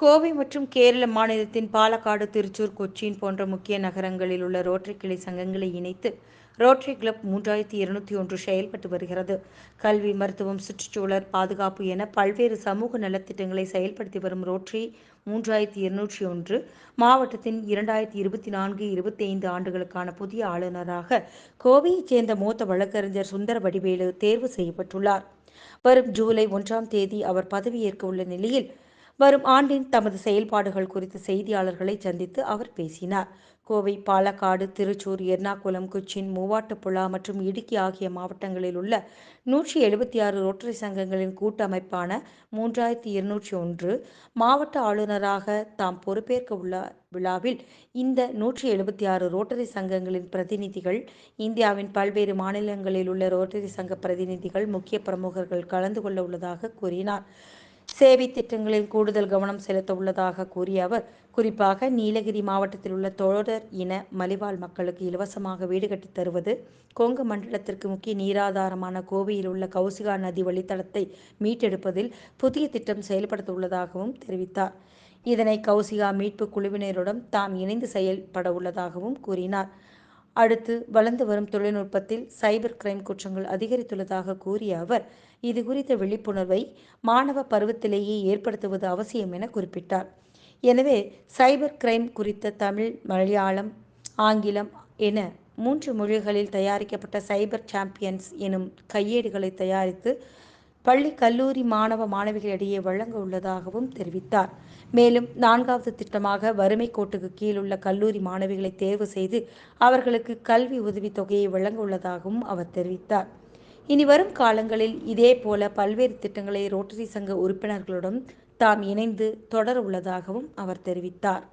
கோவை மற்றும் கேரள மாநிலத்தின் பாலக்காடு திருச்சூர் கொச்சின் போன்ற முக்கிய நகரங்களில் உள்ள ரோட்டரி கிளை சங்கங்களை இணைத்து ரோட்டரி கிளப் மூன்றாயிரத்தி இருநூத்தி ஒன்று செயல்பட்டு வருகிறது. கல்வி மருத்துவம் சுற்றுச்சூழல் பாதுகாப்பு என பல்வேறு சமூக நலத்திட்டங்களை செயல்படுத்தி வரும் ரோட்டரி மூன்றாயிரத்தி இருநூற்றி ஒன்று மாவட்டத்தின் இரண்டாயிரத்தி இருபத்தி நான்கு இருபத்தி ஐந்து ஆண்டுகளுக்கான புதிய ஆளுநராக கோவையைச் சேர்ந்த மூத்த வழக்கறிஞர் சுந்தர வடிவேலு தேர்வு செய்யப்பட்டுள்ளார். வரும் ஜூலை ஒன்றாம் தேதி அவர் பதவியேற்க உள்ள நிலையில் வரும் ஆண்டின் தமது செயல்பாடுகள் குறித்து செய்தியாளர்களை சந்தித்து அவர் பேசினார். கோவை பாலக்காடு திருச்சூர் எர்ணாகுளம் கொச்சின் மூவாட்டுப்புழா மற்றும் இடுக்கி ஆகிய மாவட்டங்களில் உள்ள நூற்றி எழுபத்தி ஆறு ரோட்டரி சங்கங்களின் கூட்டமைப்பான மூன்றாயிரத்தி இருநூற்றி ஒன்று மாவட்ட ஆளுநராக தாம் பொறுப்பேற்க உள்ள விழாவில் இந்த நூற்றி எழுபத்தி ஆறு ரோட்டரி சங்கங்களின் பிரதிநிதிகள் இந்தியாவின் பல்வேறு மாநிலங்களில் உள்ள ரோட்டரி சங்க பிரதிநிதிகள் முக்கிய பிரமுகர்கள் கலந்து கொள்ள உள்ளதாக கூறினார். சேவை திட்டங்களில் கூடுதல் கவனம் செலுத்த உள்ளதாக கூறிய அவர் குறிப்பாக நீலகிரி மாவட்டத்தில் உள்ள தொடர் இன மலிவாழ் மக்களுக்கு இலவசமாக வீடு கட்டித் தருவது கொங்கு மண்டலத்திற்கு முக்கிய நீராதாரமான கோவையில் உள்ள கௌசிகா நதி வழித்தடத்தை மீட்டெடுப்பதில் புதிய திட்டம் செயல்படுத்த உள்ளதாகவும் தெரிவித்தார். இதனை கௌசிகா மீட்பு குழுவினருடன் தாம் இணைந்து செயல்பட உள்ளதாகவும் கூறினார். அடுத்து வளர்ந்து வரும் தொழில்நுட்பத்தில் சைபர் கிரைம் குற்றங்கள் அதிகரித்துள்ளதாக கூறிய அவர் இது குறித்த விழிப்புணர்வை மாணவ பருவத்திலேயே ஏற்படுத்துவது அவசியம் என குறிப்பிட்டார். எனவே சைபர் கிரைம் குறித்த தமிழ் மலையாளம் ஆங்கிலம் என மூன்று மொழிகளில் தயாரிக்கப்பட்ட சைபர் சாம்பியன்ஸ் எனும் கையேடுகளை தயாரித்து பள்ளி கல்லூரி மாணவ மாணவிகளிடையே வழங்க உள்ளதாகவும் தெரிவித்தார். மேலும் நான்காவது திட்டமாக வறுமை கோட்டுக்கு கீழ் உள்ள கல்லூரி மாணவிகளை தேர்வு செய்து அவர்களுக்கு கல்வி உதவித் தொகையை வழங்க உள்ளதாகவும் அவர் தெரிவித்தார். இனி வரும் காலங்களில் இதே போல பல்வேறு திட்டங்களை ரோட்டரி சங்க உறுப்பினர்களுடன் தாம் இணைந்து தொடர உள்ளதாகவும் அவர் தெரிவித்தார்.